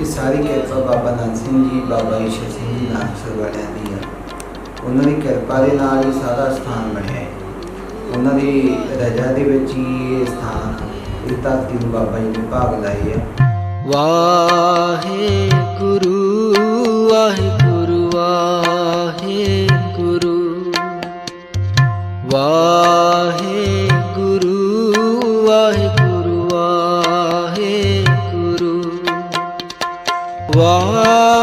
ਇਹ ਸਾਰੀ ਕਿਰਪਾ ਬਾਬਾ ਨਾਨਕ ਸਿੰਘ ਜੀ, ਬਾਬਾ ਈਸ਼ਰ ਸਿੰਘ ਜੀ ਨਾਨਕਸਰ ਵਾਲਿਆਂ ਦੀ ਆ। ਉਹਨਾਂ ਦੀ ਕਿਰਪਾ ਦੇ ਨਾਲ ਹੀ ਸਾਰਾ ਸਥਾਨ ਬਣਿਆ ਹੈ। ਉਹਨਾਂ ਦੀ ਰਜਾ ਦੇ ਵਿੱਚ ਹੀ ਇਹ ਸਥਾਨ, ਇਹ ਧਰਤੀ ਨੂੰ ਬਾਬਾ ਜੀ ਨੇ ਭਾਗ ਲਾਈ ਆ। ਵਾਹਿਗੁਰੂ ਵਾਹਿਗੁਰੂ ਵਾਹਿਗੁਰੂ। ਵਾਹਿਗੁਰੂ। 光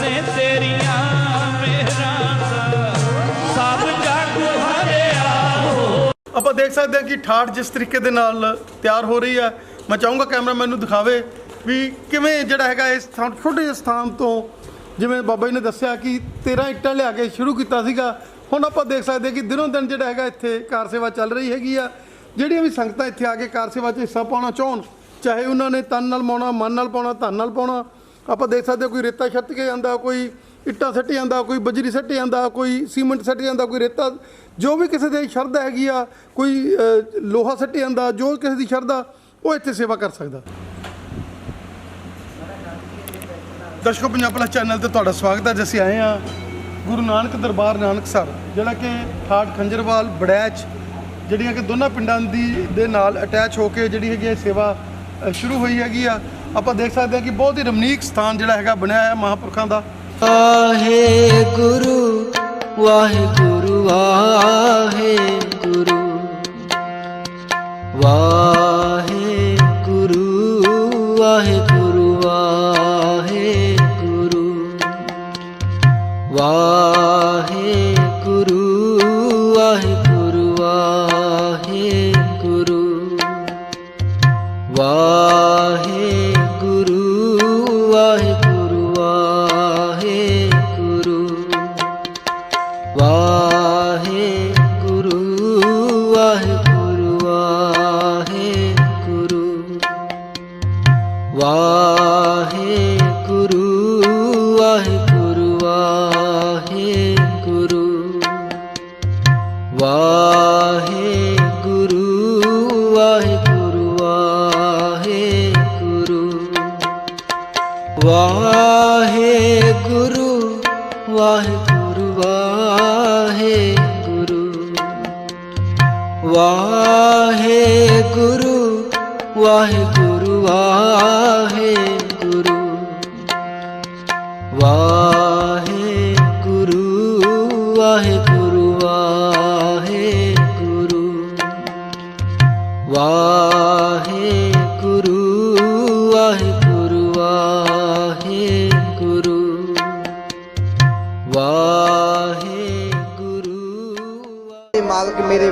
ਮੀ ਤੇਰੀਆਂ ਮਿਹਰਾਂ ਸਭ ਜਗ ਹਰਿਆ ਆਪਾਂ ਦੇਖ ਸਕਦੇ ਹਾਂ ਕਿ ਠਾਠ ਜਿਸ ਤਰੀਕੇ ਦੇ ਨਾਲ ਤਿਆਰ ਹੋ ਰਹੀ ਹੈ। ਮੈਂ ਚਾਹੂੰਗਾ ਕੈਮਰਾਮੈਨ ਨੂੰ ਦਿਖਾਵੇ ਵੀ ਕਿਵੇਂ ਜਿਹੜਾ ਹੈਗਾ ਇਸ ਥਾਂ, ਛੋਟੇ ਜਿਹੇ ਸਥਾਨ ਤੋਂ ਜਿਵੇਂ ਬਾਬਾ ਜੀ ਨੇ ਦੱਸਿਆ ਕਿ 13 ਇੱਟਾਂ ਲਿਆ ਕੇ ਸ਼ੁਰੂ ਕੀਤਾ ਸੀਗਾ। ਹੁਣ ਆਪਾਂ ਦੇਖ ਸਕਦੇ ਹਾਂ ਕਿ ਦਿਨੋਂ ਦਿਨ ਜਿਹੜਾ ਹੈਗਾ ਇੱਥੇ ਕਾਰ ਸੇਵਾ ਚੱਲ ਰਹੀ ਹੈਗੀ ਆ। ਜਿਹੜੀਆਂ ਵੀ ਸੰਗਤਾਂ ਇੱਥੇ ਆ ਕੇ ਕਾਰ ਸੇਵਾ 'ਚ ਹਿੱਸਾ ਪਾਉਣਾ ਚਾਹਣ, ਚਾਹੇ ਉਹਨਾਂ ਨੇ ਤਨ ਨਾਲ ਪਾਉਣਾ, ਮਨ ਨਾਲ ਪਾਉਣਾ, ਧਨ ਨਾਲ ਪਾਉਣਾ ਆਪਾਂ ਦੇਖ ਸਕਦੇ ਹਾਂ ਕੋਈ ਰੇਤਾ ਛੱਤ ਕੇ ਜਾਂਦਾ, ਕੋਈ ਇੱਟਾਂ ਸੱਟ ਜਾਂਦਾ, ਕੋਈ ਬਜਰੀ ਸੱਟ ਜਾਂਦਾ, ਕੋਈ ਸੀਮੈਂਟ ਸੱਟ ਜਾਂਦਾ, ਕੋਈ ਰੇਤਾ, ਜੋ ਵੀ ਕਿਸੇ ਦੀ ਸ਼ਰਧਾ ਹੈਗੀ ਆ, ਕੋਈ ਲੋਹਾ ਸੱਟ ਜਾਂਦਾ, ਜੋ ਕਿਸੇ ਦੀ ਸ਼ਰਧਾ, ਉਹ ਇੱਥੇ ਸੇਵਾ ਕਰ ਸਕਦਾ। ਦਰਸ਼ਕੋ, ਪੰਜਾਬ ਪਲਸ ਚੈਨਲ ਤੇ ਤੁਹਾਡਾ ਸਵਾਗਤ ਹੈ ਜਿਵੇਂ ਆਏ ਆ ਗੁਰੂ ਨਾਨਕ ਦਰਬਾਰ ਨਾਨਕਸਰ ਜਿਹੜਾ ਕਿ ਠਾਠ, ਖੰਜਰਵਾਲ, ਬੜੈਚ, ਜਿਹੜੀਆਂ ਕਿ ਦੋਨਾਂ ਪਿੰਡਾਂ ਦੀ, ਦੇ ਨਾਲ ਅਟੈਚ ਹੋ ਕੇ ਜਿਹੜੀ ਹੈਗੀ ਇਹ ਸੇਵਾ ਸ਼ੁਰੂ ਹੋਈ ਹੈਗੀ ਆ। ਆਪਾਂ ਦੇਖ ਸਕਦੇ ਹਾਂ ਕਿ ਬਹੁਤ ਹੀ ਰਮਨੀਕ ਸਥਾਨ ਜਿਹੜਾ ਹੈਗਾ ਬਣਿਆ ਹੈ ਮਹਾਪੁਰਖਾਂ ਦਾ। ਆਹੇ ਗੁਰੂ ਵਾਹਿਗੁਰੂ। ਆਹੇ ਗੁਰੂ ਵਾਹੇ ਗੁਰੂ ਵਾਹੇ ਗੁਰੂ ਵਾਹੇ ਗੁਰੂ ਵਾਹ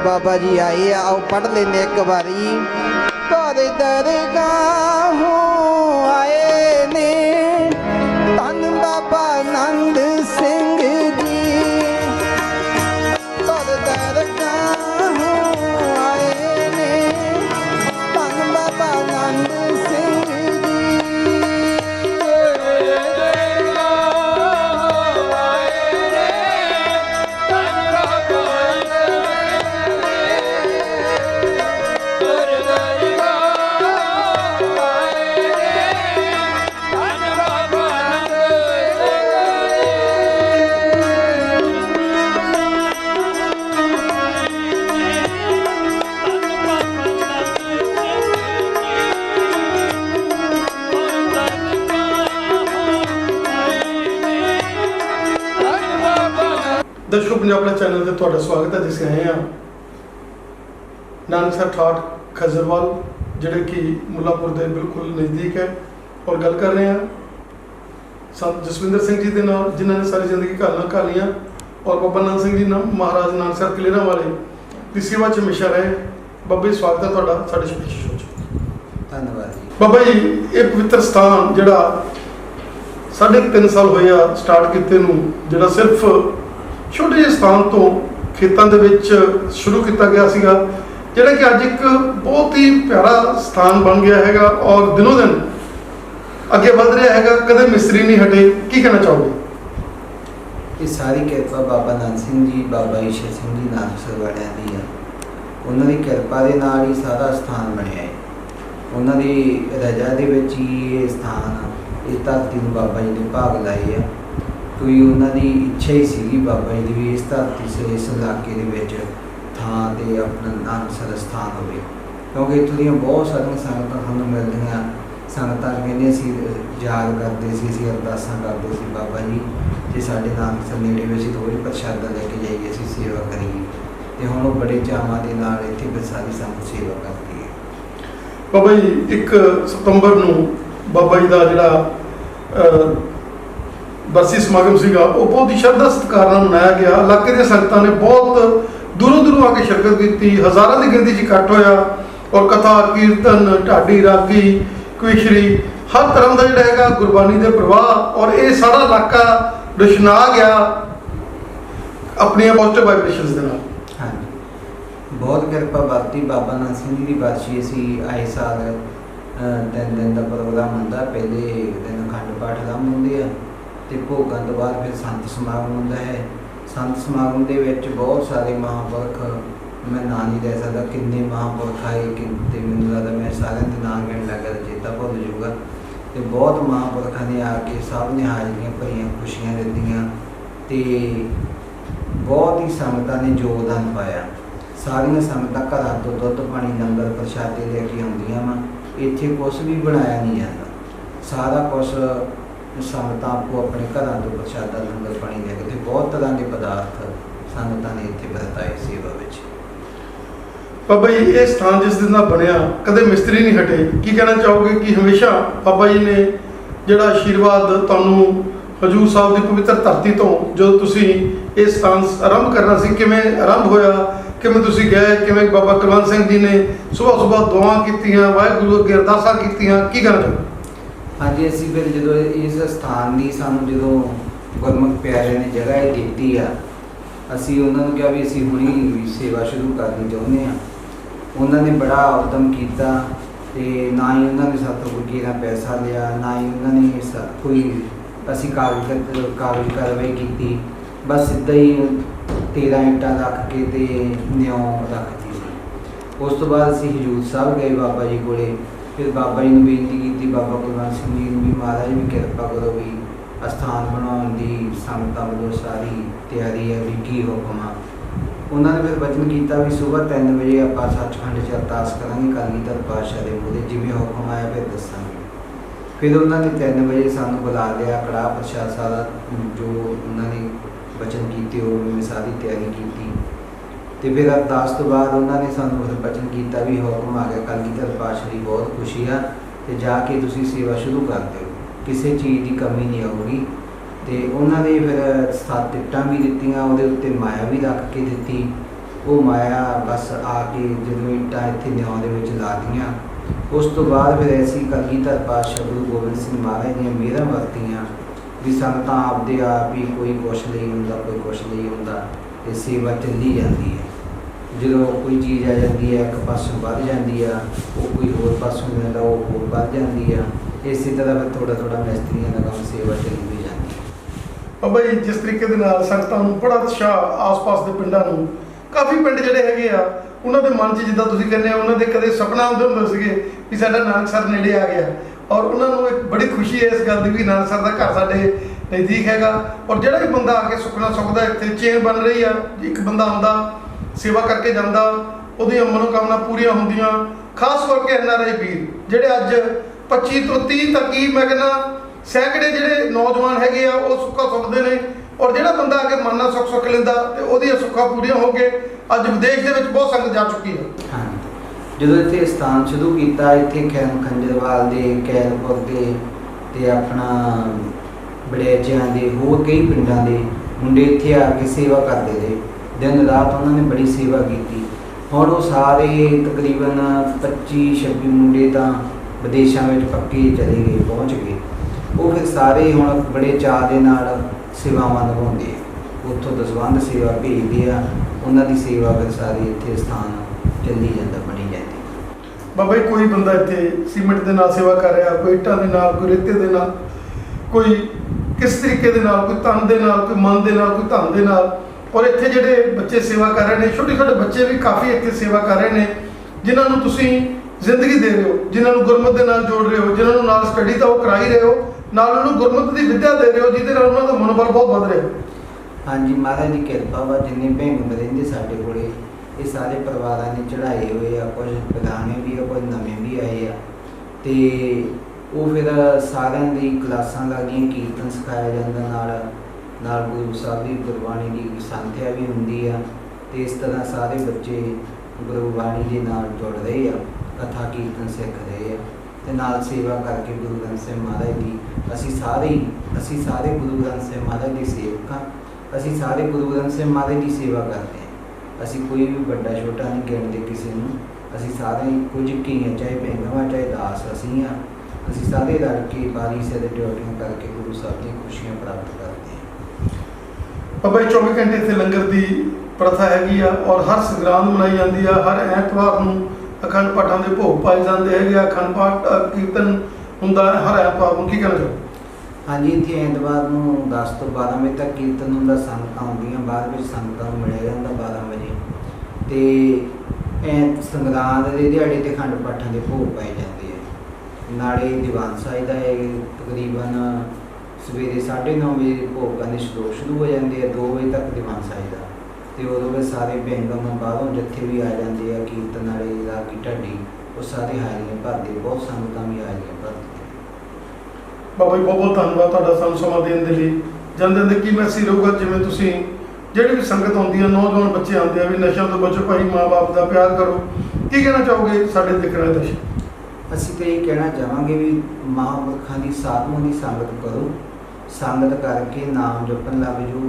ਬਾਬਾ ਜੀ ਆਏ ਆ ਆਓ ਪੜ ਲੈਨੇ ਇੱਕ ਵਾਰੀ। ਤੁਹਾਡੇ ਦਰਗਾਹੋਂ ਦਰਸ਼ਕੋ ਪੰਜਾਬ ਪਲਸ ਚੈਨਲ ਤੇ ਤੁਹਾਡਾ ਸਵਾਗਤ ਹੈ ਜਿਸ ਆਏ ਆ ਨਾਨਕਸਰ ਠਾਠ ਖਜ਼ਰਵਾਲ ਜਿਹੜੇ ਕਿ ਮੁੱਲਾਪੁਰ ਦੇ ਬਿਲਕੁਲ ਨਜ਼ਦੀਕ ਹੈ। ਔਰ ਗੱਲ ਕਰ ਰਹੇ ਹਾਂ ਸੰਤ ਜਸਵਿੰਦਰ ਸਿੰਘ ਜੀ ਦੇ ਨਾਲ ਜਿਨ੍ਹਾਂ ਨੇ ਸਾਰੀ ਜ਼ਿੰਦਗੀ ਘਾਲਾਂ ਘਾਲੀਆਂ ਔਰ ਬਾਬਾ ਨਾਨਕ ਸਿੰਘ ਜੀ ਨਾਲ ਮਹਾਰਾਜ ਨਾਨਕ ਸਾਹਿਬ ਕਲੇਰਾਂ ਵਾਲੇ ਦੀ ਸੇਵਾ 'ਚ ਹਮੇਸ਼ਾ ਰਹੇ। ਬਾਬੇ ਸਵਾਗਤ ਹੈ ਤੁਹਾਡਾ ਸਾਡੇ ਸਪੀਚ ਸ਼ੋਅ 'ਚ। ਧੰਨਵਾਦ ਜੀ। ਬਾਬਾ ਜੀ ਇਹ ਪਵਿੱਤਰ ਸਥਾਨ ਜਿਹੜਾ ਸਾਢੇ ਕੁ ਤਿੰਨ ਸਾਲ ਹੋਏ ਆ ਸਟਾਰਟ ਕੀਤੇ ਨੂੰ ਜਿਹੜਾ ਸਿਰਫ ਛੋਟੇ ਜਿਹੇ ਸਥਾਨ ਤੋਂ ਖੇਤਾਂ ਦੇ ਵਿੱਚ ਸ਼ੁਰੂ ਕੀਤਾ ਗਿਆ ਸੀਗਾ, ਜਿਹੜਾ ਕਿ ਅੱਜ ਇੱਕ ਬਹੁਤ ਹੀ ਪਿਆਰਾ ਸਥਾਨ ਬਣ ਗਿਆ ਹੈਗਾ ਔਰ ਦਿਨੋ ਦਿਨ ਅੱਗੇ ਵਧ ਰਿਹਾ ਹੈਗਾ, ਕਦੇ ਮਿਸਤਰੀ ਨਹੀਂ ਹਟੇ। ਕੀ ਕਹਿਣਾ ਚਾਹੋਗੇ? ਇਹ ਸਾਰੀ ਕਿਰਪਾ ਬਾਬਾ ਨਾਨਕ ਸਿੰਘ ਜੀ, ਬਾਬਾ ਈਸ਼ਰ ਸਿੰਘ ਜੀ ਨਾਨਕਸਰ ਵਾਲਿਆਂ ਦੀ ਆ। ਉਹਨਾਂ ਦੀ ਕਿਰਪਾ ਦੇ ਨਾਲ ਹੀ ਸਾਰਾ ਸਥਾਨ ਬਣਿਆ ਹੈ। ਉਹਨਾਂ ਦੀ ਰਜਾ ਦੇ ਵਿੱਚ ਹੀ ਇਹ ਸਥਾਨ ਇਸ ਧਰਤੀ ਨੂੰ ਬਾਬਾ ਜੀ ਨੇ ਭਾਗ ਲਾਏ ਆ। ਕੋਈ ਉਹਨਾਂ ਦੀ ਇੱਛਾ ਹੀ ਸੀਗੀ ਬਾਬਾ ਜੀ ਦੀ ਵੀ ਇਸ ਧਰਤੀ ਸੇ, ਇਸ ਇਲਾਕੇ ਦੇ ਵਿੱਚ ਥਾਂ ਤੇ ਆਪਣਾ ਨਾਨਕਸਰ ਸਥਾਨ ਹੋਵੇ। ਕਿਉਂਕਿ ਇੱਥੋਂ ਦੀਆਂ ਬਹੁਤ ਸਾਰੀਆਂ ਸੰਗਤਾਂ ਸਾਨੂੰ ਮਿਲਦੀਆਂ। ਸੰਗਤਾਂ ਕਹਿੰਦੇ ਸੀ, ਯਾਦ ਕਰਦੇ ਸੀ, ਅਸੀਂ ਅਰਦਾਸਾਂ ਕਰਦੇ ਸੀ, ਬਾਬਾ ਜੀ, ਜੇ ਸਾਡੇ ਨਾਨਕਸਰ ਨੇੜੇ ਵਿੱਚ ਥੋੜੀ ਪ੍ਰਸ਼ਾਦਾ ਲੈ ਕੇ ਜਾਈਏ, ਅਸੀਂ ਸੇਵਾ ਕਰੀਏ। ਤੇ ਹੁਣ ਉਹ ਬੜੇ ਚਾਵਾਂ ਦੇ ਨਾਲ ਇੱਥੇ ਫਿਰ ਸਾਰੀ ਸੰਗਤ ਸੇਵਾ ਕਰਦੀ ਹੈ। ਬਾਬਾ ਜੀ 1 ਸਤੰਬਰ ਨੂੰ ਬਾਬਾ ਜੀ ਦਾ ਜਿਹੜਾ ਬਰਸੀ ਸਮਾਗਮ ਸੀਗਾ, ਉਹ ਬਹੁਤ ਹੀ ਸ਼ਰਧਾ ਸਤਿਕਾਰ ਨਾਲ ਮਨਾਇਆ ਗਿਆ। ਇਲਾਕੇ ਦੀਆਂ ਸੰਗਤਾਂ ਨੇ ਬਹੁਤ ਦੂਰੋਂ ਦੂਰੋਂ ਆ ਕੇ ਸ਼ਿਰਕਤ ਕੀਤੀ। ਹਜ਼ਾਰਾਂ ਦੀ ਗਿਣਤੀ 'ਚ ਇਕੱਠ ਹੋਇਆ। ਔਰ ਕਥਾ, ਕੀਰਤਨ, ਢਾਡੀ, ਰਾਗੀ, ਕਵਿਸ਼ਰੀ, ਹਰ ਤਰ੍ਹਾਂ ਦਾ ਜਿਹੜਾ ਹੈਗਾ ਗੁਰਬਾਣੀ ਦੇ ਪ੍ਰਵਾਹ। ਔਰ ਇਹ ਸਾਰਾ ਇਲਾਕਾ ਰੁਸ਼ਨਾ ਗਿਆ ਆਪਣੀਆਂ ਪੋਜ਼ਿਟਿਵ ਵਾਈਬ੍ਰੇਸ਼ਨਸ ਦੇ ਨਾਲ। ਬਹੁਤ ਕਿਰਪਾ ਵਰਤੀ ਬਾਬਾ ਨਾਨਕ ਸਿੰਘ ਜੀ ਦੀ ਬਰਸ਼ੀ। ਅਸੀਂ ਆਏ ਸਾਲ ਤਿੰਨ ਦਿਨ ਦਾ ਪ੍ਰੋਗਰਾਮ ਹੁੰਦਾ। ਪਹਿਲੇ ਦਿਨ ਅਖੰਡ ਪਾਠ ਆਰੰਭ ਹੁੰਦੇ ਆ। ਤੇ ਭੋਗਾਂ ਤੋਂ ਬਾਅਦ ਫਿਰ ਸੰਤ ਸਮਾਗਮ ਹੁੰਦਾ ਹੈ। ਸੰਤ ਸਮਾਗਮ ਦੇ ਵਿੱਚ ਬਹੁਤ ਸਾਰੇ ਮਹਾਂਪੁਰਖ ਮੈਂ ਨਾਂ ਨਹੀਂ ਲੈ ਸਕਦਾ, ਕਿੰਨੇ ਮਹਾਂਪੁਰਖ ਆਏ, ਕਿੰਨੇ ਮੈਨੂੰ ਲੱਗਦਾ ਮੈਂ ਸਾਰਿਆਂ ਦੇ ਨਾਮ ਗਿਣ ਲੱਗਾ ਤਾਂ ਚੇਤਾ ਭੁੱਲ ਜਾਊਗਾ। ਤੇ ਬਹੁਤ ਮਹਾਂਪੁਰਖਾਂ ਨੇ ਆ ਕੇ ਸਭ ਨੇ ਹਾਜ਼ਰੀਆਂ ਭਰੀਆਂ, ਖੁਸ਼ੀਆਂ ਦਿੱਤੀਆਂ ਤੇ ਬਹੁਤ ਹੀ ਸੰਗਤਾਂ ਨੇ ਯੋਗਦਾਨ ਪਾਇਆ। ਸਾਰੀਆਂ ਸੰਗਤਾਂ ਘਰਾਂ ਤੋਂ ਦੁੱਧ, ਪਾਣੀ, ਲੰਗਰ, ਪ੍ਰਸ਼ਾਦੇ ਲੈ ਕੇ ਆਉਂਦੀਆਂ ਵਾ। ਇੱਥੇ ਕੁਝ ਵੀ ਬਣਾਇਆ ਨਹੀਂ ਜਾਂਦਾ। ਸਾਰਾ ਕੁਝ ਸੰਗਤਾਂ ਆਪੋ ਆਪਣੇ ਘਰਾਂ ਤੋਂ ਪ੍ਰਸ਼ਾਦਾ, ਲੰਗਰ, ਪਾਣੀ ਲੈ ਕੇ ਤੇ ਬਹੁਤ ਤਰ੍ਹਾਂ ਦੇ ਪਦਾਰਥ ਸੰਗਤਾਂ ਨੇ ਇੱਥੇ ਵਰਤਾਏ ਸੇਵਾ ਵਿੱਚ। ਬਾਬਾ ਜੀ, ਇਹ ਸਥਾਨ ਜਿਸ ਦਿਨ ਦਾ ਬਣਿਆ, ਕਦੇ ਮਿਸਤਰੀ ਨਹੀਂ ਹਟੇ। ਕੀ ਕਹਿਣਾ ਚਾਹੋਗੇ ਕਿ ਹਮੇਸ਼ਾ ਬਾਬਾ ਜੀ ਨੇ ਜਿਹੜਾ ਆਸ਼ੀਰਵਾਦ ਤੁਹਾਨੂੰ ਹਜੂਰ ਸਾਹਿਬ ਦੀ ਪਵਿੱਤਰ ਧਰਤੀ ਤੋਂ, ਜਦੋਂ ਤੁਸੀਂ ਇਹ ਸਥਾਨ ਆਰੰਭ ਕਰਨਾ ਸੀ, ਕਿਵੇਂ ਆਰੰਭ ਹੋਇਆ? ਕਿਵੇਂ ਤੁਸੀਂ ਗਏ? ਕਿਵੇਂ ਬਾਬਾ ਕੁਲਵੰਤ ਸਿੰਘ ਜੀ ਨੇ ਸਵੇਰ ਸਵੇਰ ਦੁਆ ਕੀਤੀਆਂ, ਵਾਹਿਗੁਰੂ ਅੱਗੇ ਅਰਦਾਸਾਂ ਕੀਤੀਆਂ? ਕੀ ਕਹਿਣਾ ਚਾਹੋਗੇ? ਹਾਂਜੀ, ਅਸੀਂ ਫਿਰ ਜਦੋਂ ਇਸ ਸਥਾਨ ਦੀ ਸਾਨੂੰ ਜਦੋਂ ਗੁਰਮੁਖ ਪਿਆਰਿਆਂ ਨੇ ਜਗ੍ਹਾ ਇਹ ਦਿੱਤੀ ਆ, ਅਸੀਂ ਉਹਨਾਂ ਨੂੰ ਕਿਹਾ ਵੀ ਅਸੀਂ ਹੁਣੀ ਵੀ ਸੇਵਾ ਸ਼ੁਰੂ ਕਰਨੀ ਚਾਹੁੰਦੇ ਆ ਉਹਨਾਂ ਨੇ ਬੜਾ ਉਦਮ ਕੀਤਾ ਤੇ ਨਾ ਹੀ ਉਹਨਾਂ ਨੇ ਸਾਤੋਂ ਕੋਈ ਕਿਹੜਾ ਪੈਸਾ ਲਿਆ, ਨਾ ਹੀ ਉਹਨਾਂ ਨੇ ਸਾ- ਕੋਈ ਅਸੀਂ ਕਾਗਜ਼ ਕਾਗਜ਼ ਕਾਰਵਾਈ ਕੀਤੀ। ਬਸ ਸਿੱਧਾ ਹੀ 13 ਇੰਟਾਂ ਰੱਖ ਕੇ ਤੇ ਨਿਉ ਰੱਖਤੀ। ਸੀ ਉਸ ਤੋਂ ਬਾਅਦ ਅਸੀਂ ਹਜੂਰ ਸਾਹਿਬ ਗਏ ਬਾਬਾ ਜੀ ਕੋਲੇ। ਫਿਰ ਬਾਬਾ ਜੀ ਨੂੰ ਬੇਨਤੀ ਕੀਤੀ, ਬਾਬਾ ਕੁਲਵੰਤ ਸਿੰਘ ਜੀ ਨੂੰ ਵੀ ਮਹਾਰਾਜ ਵੀ ਕਿਰਪਾ ਕਰੋ ਵੀ ਅਸਥਾਨ ਬਣਾਉਣ ਦੀ, ਸੰਗਤਾਂ ਵੱਲੋਂ ਸਾਰੀ ਤਿਆਰੀ ਹੈ ਵੀ ਕੀ ਹੁਕਮ ਆ। ਉਹਨਾਂ ਨੇ ਫਿਰ ਵਚਨ ਕੀਤਾ ਵੀ ਸਵੇਰ 3 ਵਜੇ ਆਪਾਂ ਸੱਚਖੰਡ ਚ ਅਰਦਾਸ ਕਰਾਂਗੇ ਕਲਗੀਧਰ ਪਾਤਸ਼ਾਹ ਦੇ ਮੂਹਰੇ, ਜਿਵੇਂ ਹੁਕਮ ਆਇਆ ਫਿਰ ਦੱਸਾਂਗੇ। ਫਿਰ ਉਹਨਾਂ ਨੇ 3 ਵਜੇ ਸਾਨੂੰ ਬੁਲਾ ਲਿਆ, ਕੜਾਹ ਪ੍ਰਸ਼ਾਦ ਸਾਰਾ ਜੋ ਉਹਨਾਂ ਨੇ ਵਚਨ ਕੀਤੇ, ਉਹ ਮੈਂ ਸਾਰੀ ਤਿਆਰੀ ਕੀਤੀ। ਤੇ ਫਿਰ ਅਰਦਾਸ ਤੋਂ ਬਾਅਦ ਉਹਨਾਂ ਨੇ ਸਾਨੂੰ ਫਿਰ ਬਚਨ ਕੀਤਾ ਵੀ ਹੁਕਮ ਆ ਗਿਆ ਕਲਗੀਧਰ ਪਾਤਸ਼ਾਹ ਦੀ ਬਹੁਤ ਖੁਸ਼ੀ ਆ ਤੇ ਜਾ ਕੇ ਤੁਸੀਂ ਸੇਵਾ ਸ਼ੁਰੂ ਕਰ ਦਿਓ, ਕਿਸੇ ਚੀਜ਼ ਦੀ ਕਮੀ ਨਹੀਂ ਆਊਗੀ। ਤੇ ਉਹਨਾਂ ਨੇ ਫਿਰ ਸੱਤ ਇੱਟਾਂ ਵੀ ਦਿੱਤੀਆਂ, ਉਹਦੇ ਉੱਤੇ ਮਾਇਆ ਵੀ ਰੱਖ ਕੇ ਦਿੱਤੀ। ਉਹ ਮਾਇਆ ਬਸ ਆ ਕੇ ਜਦੋਂ ਇੱਟਾਂ ਇੱਥੇ ਨਿਆਂ ਦੇ ਵਿੱਚ ਲਾਤੀਆਂ, ਉਸ ਤੋਂ ਬਾਅਦ ਫਿਰ ਐਸੀ ਕਲਗੀਧਰ ਪਾਤਸ਼ਾਹ ਗੁਰੂ ਗੋਬਿੰਦ ਸਿੰਘ ਮਹਾਰਾਜ ਦੀਆਂ ਮਿਹਰਾਂ ਵਰਤੀਆਂ ਵੀ ਸੰਗਤਾਂ ਆਪਦੇ ਆਪ ਹੀ ਕੋਈ ਕੁਛ ਲਈ ਹੁੰਦਾ, ਕੋਈ ਕੁਛ ਲਈ ਹੁੰਦਾ, ਤੇ ਸੇਵਾ ਚੱਲੀ ਜਾਂਦੀ ਹੈ। ਜਦੋਂ ਕੋਈ ਚੀਜ਼ ਆ ਜਾਂਦੀ ਹੈ ਇੱਕ ਪਾਸੋਂ ਵੱਧ ਜਾਂਦੀ ਆ, ਉਹ ਕੋਈ ਹੋਰ ਪਾਸੋਂ ਮਿਲਦਾ ਉਹ ਹੋਰ ਵੱਧ ਜਾਂਦੀ ਆ, ਇਸੇ ਤਰ੍ਹਾਂ ਫਿਰ ਥੋੜਾ ਥੋੜਾ ਮਿਸਤਰੀਆਂ ਦਾ ਕੰਮ ਸੇਵਾ ਚੱਲੀ ਵੀ ਜਾਂਦੀ ਬਾਬਾ ਜੀ, ਜਿਸ ਤਰੀਕੇ ਦੇ ਨਾਲ ਸੰਗਤਾਂ ਨੂੰ ਬੜਾ ਉਤਸ਼ਾਹ ਆਸ-ਪਾਸ ਦੇ ਪਿੰਡਾਂ ਨੂੰ, ਕਾਫੀ ਪਿੰਡ ਜਿਹੜੇ ਹੈਗੇ ਆ, ਉਹਨਾਂ ਦੇ ਮਨ 'ਚ ਜਿੱਦਾਂ ਤੁਸੀਂ ਕਹਿੰਦੇ ਆ ਉਹਨਾਂ ਦੇ ਕਦੇ ਸੁਪਨਾ ਹੁੰਦੇ ਹੁੰਦੇ ਸੀਗੇ ਵੀ ਸਾਡਾ ਨਾਨਕਸਰ ਨੇੜੇ ਆ ਗਿਆ। ਔਰ ਉਹਨਾਂ ਨੂੰ ਇੱਕ ਬੜੀ ਖੁਸ਼ੀ ਹੈ ਇਸ ਗੱਲ ਦੀ ਵੀ ਨਾਨਕਸਰ ਦਾ ਘਰ ਸਾਡੇ ਨਜ਼ਦੀਕ ਹੈਗਾ। ਔਰ ਜਿਹੜਾ ਵੀ ਬੰਦਾ ਆ ਕੇ ਸੁਖਣਾ ਸੁਖਦਾ, ਇੱਥੇ ਚੇਨ ਬਣ ਰਹੀ ਆ, ਇੱਕ ਬੰਦਾ ਆਉਂਦਾ ਸੇਵਾ ਕਰਕੇ ਜਾਂਦਾ ਉਹਦੀਆਂ ਮਨੋਕਾਮਨਾ ਪੂਰੀਆਂ ਹੁੰਦੀਆਂ। ਖਾਸ ਕਰਕੇ ਐਨਆਰਆਈ ਵੀਰ, ਜਿਹੜੇ ਅੱਜ 25 ਤੋਂ 30 ਤੱਕ ਹੀ ਮੈਂ ਕਹਿੰਦਾ, ਸੈਂਕੜੇ ਜਿਹੜੇ ਨੌਜਵਾਨ ਹੈਗੇ ਆ, ਉਹ ਸੁੱਖਾ ਸੁੱਖਦੇ ਨੇ। ਔਰ ਜਿਹੜਾ ਬੰਦਾ ਆ ਕੇ ਸੁੱਖ ਸੁੱਖ ਲੈਂਦਾ, ਤੇ ਉਹਦੀਆਂ ਸੁੱਖਾਂ ਪੂਰੀਆਂ ਹੋ ਕੇ ਅੱਜ ਵਿਦੇਸ਼ ਦੇ ਵਿੱਚ ਬਹੁਤ ਸੰਗਤ ਜਾ ਚੁੱਕੀ ਹੈ। ਹਾਂ ਜਦੋਂ ਇੱਥੇ ਸਥਾਨ ਸ਼ੁਰੂ ਕੀਤਾ, ਇੱਥੇ ਖੈਮ ਖੰਜਰਵਾਲ ਦੇ ਕੈਲਪੁਰ ਦੇ, ਤੇ ਆਪਣਾ ਬੜੇਜਿਆਂ ਦੇ, ਹੋਰ ਕਈ ਪਿੰਡਾਂ ਦੇ ਮੁੰਡੇ ਇੱਥੇ ਆ ਕੇ ਸੇਵਾ ਕਰਦੇ ਰਹੇ। ਦਿਨ ਰਾਤ ਉਹਨਾਂ ਨੇ ਬੜੀ ਸੇਵਾ ਕੀਤੀ। ਹੁਣ ਉਹ ਸਾਰੇ ਤਕਰੀਬਨ 25 26 ਮੁੰਡੇ ਤਾਂ ਵਿਦੇਸ਼ਾਂ ਵਿੱਚ ਪੱਕੇ ਚਲੇ ਗਏ, ਪਹੁੰਚ ਗਏ। ਉਹ ਫਿਰ ਸਾਰੇ ਹੁਣ ਬੜੇ ਚਾਅ ਦੇ ਨਾਲ ਸੇਵਾਵਾਂ ਨਿਭਾਉਂਦੇ ਆ। ਉੱਥੋਂ ਦਸਵੰਧ ਸੇਵਾ ਭੇਜਦੇ ਆ, ਉਹਨਾਂ ਦੀ ਸੇਵਾ ਫਿਰ ਸਾਰੇ ਇੱਥੇ ਸਥਾਨ ਚੱਲੀ ਜਾਂਦਾ, ਬਣੀ ਜਾਂਦੀ। ਬਾਬਾ ਜੀ, ਕੋਈ ਬੰਦਾ ਇੱਥੇ ਸੀਮੈਂਟ ਦੇ ਨਾਲ ਸੇਵਾ ਕਰ ਰਿਹਾ, ਕੋਈ ਇੱਟਾਂ ਦੇ ਨਾਲ, ਕੋਈ ਰੇਤੇ ਦੇ ਨਾਲ, ਕੋਈ ਕਿਸ ਤਰੀਕੇ ਦੇ ਨਾਲ, ਕੋਈ ਤਨ ਦੇ ਨਾਲ, ਕੋਈ ਮਨ ਦੇ ਨਾਲ, ਕੋਈ ਧਨ ਦੇ ਨਾਲ ਔਰ ਇੱਥੇ ਜਿਹੜੇ ਬੱਚੇ ਸੇਵਾ ਕਰ ਰਹੇ ਨੇ, ਛੋਟੇ ਛੋਟੇ ਬੱਚੇ ਵੀ ਕਾਫੀ ਇੱਥੇ ਸੇਵਾ ਕਰ ਰਹੇ ਨੇ, ਜਿਨ੍ਹਾਂ ਨੂੰ ਤੁਸੀਂ ਜ਼ਿੰਦਗੀ ਦੇ ਰਹੇ ਹੋ, ਜਿਨ੍ਹਾਂ ਨੂੰ ਗੁਰਮਤ ਦੇ ਨਾਲ ਜੋੜ ਰਹੇ ਹੋ, ਜਿਨ੍ਹਾਂ ਨੂੰ ਨਾਲ ਸਟੱਡੀ ਤਾਂ ਉਹ ਕਰਾ ਹੀ ਰਹੇ ਹੋ, ਨਾਲ ਉਹਨਾਂ ਨੂੰ ਗੁਰਮਤ ਦੀ ਵਿੱਦਿਆ ਦੇ ਰਹੇ ਹੋ, ਜਿਹਦੇ ਨਾਲ ਉਹਨਾਂ ਦਾ ਮਨੋਬਲ ਬਹੁਤ ਵੱਧ ਰਿਹਾ। ਹਾਂਜੀ, ਮਹਾਰਾਜ ਦੀ ਕਿਰਪਾ ਵਾ, ਜਿੰਨੇ ਭੈਣ ਰਹਿੰਦੇ ਸਾਡੇ ਕੋਲੇ, ਇਹ ਸਾਰੇ ਪਰਿਵਾਰਾਂ ਨੇ ਚੜਾਏ ਹੋਏ ਆ ਕੁਝ ਪੁਰਾਣੇ ਵੀ ਆ ਕੁਝ ਨਵੇਂ ਵੀ ਆਏ ਆ। ਤੇ ਉਹ ਫਿਰ ਸਾਰਿਆਂ ਦੀ ਕਲਾਸਾਂ ਲੱਗਦੀਆਂ ਕੀਰਤਨ ਸਿਖਾਇਆ ਜਾਂਦਾ ਨਾਲ। ਨਾਲ ਗੁਰੂ ਸਾਹਿਬ ਦੀ ਗੁਰਬਾਣੀ ਦੀ ਸੰਥਿਆ ਵੀ ਹੁੰਦੀ ਆ ਤੇ ਇਸ ਤਰ੍ਹਾਂ ਸਾਰੇ ਬੱਚੇ ਗੁਰਬਾਣੀ ਦੇ ਨਾਲ ਜੁੜ ਰਹੇ ਆ, ਕਥਾ ਕੀਰਤਨ ਸਿੱਖ ਰਹੇ ਆ ਤੇ ਨਾਲ ਸੇਵਾ ਕਰਕੇ ਗੁਰੂ ਗ੍ਰੰਥ ਸਾਹਿਬ ਮਹਾਰਾਜ ਦੀ ਅਸੀਂ ਸਾਰੇ ਹੀ, ਅਸੀਂ ਸਾਰੇ ਗੁਰੂ ਗ੍ਰੰਥ ਸਾਹਿਬ ਮਹਾਰਾਜ ਦੇ ਸੇਵਕ ਹਾਂ, ਅਸੀਂ ਸਾਰੇ ਗੁਰੂ ਗ੍ਰੰਥ ਸਾਹਿਬ ਮਹਾਰਾਜ ਦੀ ਸੇਵਾ ਕਰਦੇ ਹਾਂ। ਅਸੀਂ ਕੋਈ ਵੀ ਵੱਡਾ ਛੋਟਾ ਨਹੀਂ ਗਿਣਦੇ ਕਿਸੇ ਨੂੰ, ਅਸੀਂ ਸਾਰੇ ਕੁਝ ਕੀ ਹਾਂ ਚਾਹੇ ਬੈਂਗਵਾ ਚਾਹੇ ਦਾਸ ਅਸੀਂ ਹਾਂ, ਅਸੀਂ ਸਾਰੇ ਰਲ ਕੇ ਬਾਰੀ ਸੇ ਦੇ ਡਿਊਟੀਆਂ ਕਰਕੇ ਗੁਰੂ ਸਾਹਿਬ ਦੀਆਂ ਖੁਸ਼ੀਆਂ ਪ੍ਰਾਪਤ ਕਰਦੇ ਹਾਂ। ਬਾਬਾ ਜੀ 24 ਘੰਟੇ ਇੱਥੇ ਲੰਗਰ ਦੀ ਪ੍ਰਥਾ ਹੈਗੀ ਆ ਔਰ ਹਰ ਸੰਗਰਾਂਦ ਮਨਾਈ ਜਾਂਦੀ ਆ, ਹਰ ਐਤਵਾਰ ਨੂੰ ਅਖੰਡ ਪਾਠਾਂ ਦੇ ਭੋਗ ਪਾਏ ਜਾਂਦੇ ਹੈਗੇ ਆ, ਅਖੰਡ ਪਾਠ ਕੀਰਤਨ ਹੁੰਦਾ ਹੈ ਹਰ ਐਤਵਾਰ ਨੂੰ, ਕੀ ਕਹਿਣਾ ਚਾਹੋ ਹਾਂਜੀ, ਇੱਥੇ ਐਤਵਾਰ ਨੂੰ 10 ਤੋਂ 12 ਵਜੇ ਤੱਕ ਕੀਰਤਨ ਹੁੰਦਾ, ਸੰਗਤਾਂ ਆਉਂਦੀਆਂ, ਬਾਅਦ ਵਿੱਚ ਸੰਗਤਾਂ ਨੂੰ ਮਿਲਿਆ ਜਾਂਦਾ 12 ਵਜੇ। ਤੇ ਐ, ਸੰਗਰਾਂਦ ਦੇ ਦਿਹਾੜੇ ਤੇ ਅਖੰਡ ਪਾਠਾਂ ਦੇ ਭੋਗ ਪਾਏ ਜਾਂਦੇ ਆ। ਨਾਲੇ ਦੀਵਾਨ ਸਾਹਿਬ ਦਾ ਇਹ ਤਕਰੀਬਨ ਸਵੇਰੇ 9:30 ਵਜੇ ਭੋਗਾਂ ਦੇ ਸ਼ੁਰੂ ਸ਼ੁਰੂ ਹੋ ਜਾਂਦੇ ਆ 2 ਵਜੇ ਤੱਕ ਦੀਵਾਨ ਸਾਹਿਬ ਦਾ। ਤੇ ਉਦੋਂ ਵੀ ਸਾਰੇ ਬੈਂਗਮ ਬਾਹਰੋਂ ਜਿੱਥੇ ਵੀ ਆ ਜਾਂਦੇ ਆ ਕੀਰਤਨ ਵਾਲੇ ਰਾਗੀ ਢੱਡੀ ਉਹ ਸਾਰੇ ਹਾਜ਼ਰੀਆਂ ਭਰਦੇ ਬਹੁਤ ਸੰਗਤਾਂ ਵੀ ਹਾਜ਼ਰੀਆਂ ਭਰਦੀਆਂ। ਬਾਬਾ ਜੀ ਬਹੁਤ ਬਹੁਤ ਧੰਨਵਾਦ ਤੁਹਾਡਾ ਸਾਨੂੰ ਸਮਾਂ ਦੇਣ ਦੇ ਲਈ। ਜਾਂਦੇ ਦੇ ਕੀ ਮੈਸੇਜ ਰਹੂਗਾ? ਜਿਵੇਂ ਤੁਸੀਂ ਜਿਹੜੀ ਵੀ ਸੰਗਤ ਆਉਂਦੀ ਆ ਨੌਜਵਾਨ ਬੱਚੇ ਆਉਂਦੇ ਆ ਵੀ ਨਸ਼ਿਆਂ ਤੋਂ ਬਚੋ ਭਾਈ ਮਾਪੇ ਦਾ ਪਿਆਰ ਕਰੋ ਕੀ ਕਹਿਣਾ ਚਾਹੋਗੇ ਸਾਡੇ ਦੇਖ ਰਹੇ ਦਰਸ਼ਕ? ਅਸੀਂ ਤਾਂ ਇਹ ਕਹਿਣਾ ਚਾਹਾਂਗੇ ਵੀ ਮਹਾਂਪੁਰਖਾਂ ਦੀ ਸਾਧੂਆਂ ਦੀ ਸੰਗਤ ਕਰੋ। ਸੰਗਤ ਕਰਕੇ ਨਾਮ ਜਪਣ ਲੱਗ ਜਾਓ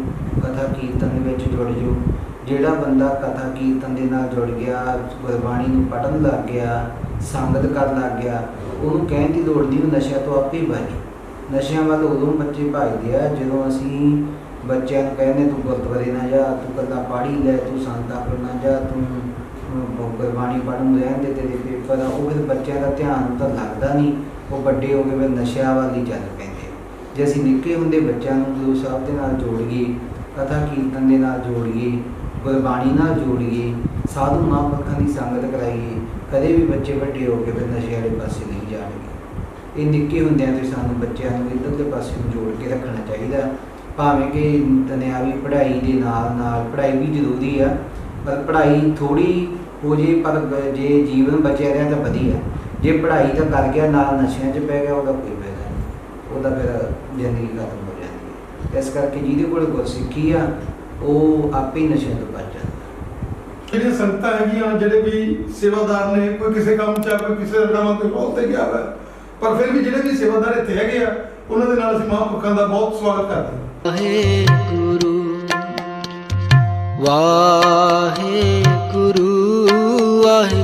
ਕਥਾ ਕੀਰਤਨ ਵਿੱਚ ਜੁੜ ਜਾਓ ਜਿਹੜਾ ਬੰਦਾ ਕਥਾ ਕੀਰਤਨ ਦੇ ਨਾਲ ਜੁੜ ਗਿਆ, ਗੁਰਬਾਣੀ ਨੂੰ ਪੜ੍ਹਨ ਲੱਗ ਗਿਆ, ਸੰਗਤ ਕਰਨ ਲੱਗ ਗਿਆ, ਉਹਨੂੰ ਕਹਿਣ ਦੀ ਲੋੜ ਨਹੀਂ, ਉਹ ਨਸ਼ਿਆਂ ਤੋਂ ਆਪੇ ਬਚ ਨਸ਼ਿਆਂ ਵੱਲ ਉਦੋਂ ਬੱਚੇ ਭੱਜਦੇ ਆ, ਜਦੋਂ ਅਸੀਂ ਬੱਚਿਆਂ ਨੂੰ ਕਹਿੰਦੇ, ਤੂੰ ਗੁਰਦੁਆਰੇ ਨਾ ਜਾ, ਤੂੰ ਕੱਲਾ ਪਾੜੀ ਲੈ, ਤੂੰ ਸੰਤਾਂ ਕੋਲ ਨਾ ਜਾ, ਤੂੰ ਗੁਰਬਾਣੀ ਪੜ੍ਹਨ ਰਹਿਣ ਦੇ ਤੇਰੇ ਪੇਪਰ ਆ। ਉਹ ਫਿਰ ਬੱਚਿਆਂ ਦਾ ਧਿਆਨ ਤਾਂ ਲੱਗਦਾ ਨਹੀਂ, ਉਹ ਵੱਡੇ ਹੋ ਕੇ ਫਿਰ ਨਸ਼ਿਆਂ ਵੱਲ ਹੀ ਚੱਲ ਪੈਂਦੇ। ਜੇ ਅਸੀਂ ਨਿੱਕੇ ਹੁੰਦੇ ਬੱਚਿਆਂ ਨੂੰ ਗੁਰੂ ਸਾਹਿਬ ਦੇ ਨਾਲ ਜੋੜੀਏ, ਕਥਾ ਕੀਰਤਨ ਦੇ ਨਾਲ ਜੋੜੀਏ, ਗੁਰਬਾਣੀ ਨਾਲ ਜੋੜੀਏ, ਸਾਧੂ ਮਹਾਂਪੁਰਖਾਂ ਦੀ ਸੰਗਤ ਕਰਾਈਏ, ਕਦੇ ਵੀ ਬੱਚੇ ਵੱਡੇ ਹੋ ਕੇ ਫਿਰ ਨਸ਼ੇ ਵਾਲੇ ਪਾਸੇ ਨਹੀਂ ਜਾਣਗੇ। ਇਹ ਨਿੱਕੇ ਹੁੰਦਿਆਂ ਤੋਂ ਸਾਨੂੰ ਬੱਚਿਆਂ ਨੂੰ ਇੱਧਰਲੇ ਪਾਸੇ ਨੂੰ ਜੋੜ ਕੇ ਰੱਖਣਾ ਚਾਹੀਦਾ। ਭਾਵੇਂ ਕਿ ਦੁਨਿਆਵੀ ਪੜ੍ਹਾਈ ਦੇ ਨਾਲ ਨਾਲ ਪੜ੍ਹਾਈ ਵੀ ਜ਼ਰੂਰੀ ਆ, ਪਰ ਪੜ੍ਹਾਈ ਥੋੜੀ ਹੋ ਜੇ, ਪਰ ਜੇ ਜੀਵਨ ਬਚਿਆ ਰਿਹਾ ਤਾਂ ਵਧੀਆ। ਜੇ ਪੜ੍ਹਾਈ ਤਾਂ ਕਰ ਗਿਆ, ਨਾਲ ਨਸ਼ਿਆਂ 'ਚ ਪੈ ਗਿਆ, ਉਹਦਾ ਕੋਈ ਫਾਇਦਾ ਉਹਦਾ ਫਿਰ ਜ਼ਿੰਦਗੀ ਖਤਮ ਹੋ ਜਾਂਦੀ ਹੈ। ਇਸ ਕਰਕੇ ਜਿਹਦੇ ਕੋਲ ਗੁਰਸਿੱਖੀ ਆ ਉਹ ਆਪੇ ਹੀ ਨਸ਼ਿਆਂ ਤੋਂ ਬਚ ਜਾਂਦਾ। ਜਿਹੜੀਆਂ ਸੰਗਤਾਂ ਹੈਗੀਆਂ ਜਿਹੜੇ ਵੀ ਸੇਵਾਦਾਰ ਨੇ ਕੋਈ ਕਿਸੇ ਕੰਮ 'ਚ ਆ ਕੋਈ ਕਿਸੇ ਦਾ ਕੰਮ ਕੋਈ ਰੋਲ ਤੇ ਗਿਆ ਵਾ ਪਰ ਫਿਰ ਵੀ ਜਿਹੜੇ ਵੀ ਸੇਵਾਦਾਰ ਇੱਥੇ ਹੈਗੇ ਆ ਉਹਨਾਂ ਦੇ ਨਾਲ ਅਸੀਂ ਮਹਾਂਪੁਰਖਾਂ ਦਾ ਬਹੁਤ ਸਵਾਗਤ ਕਰਦੇ ਹਾਂ। ਵਾਹਿਗੁਰੂ ਵਾਹਿਗੁਰੂ ਵਾਹਿਗੁਰੂ।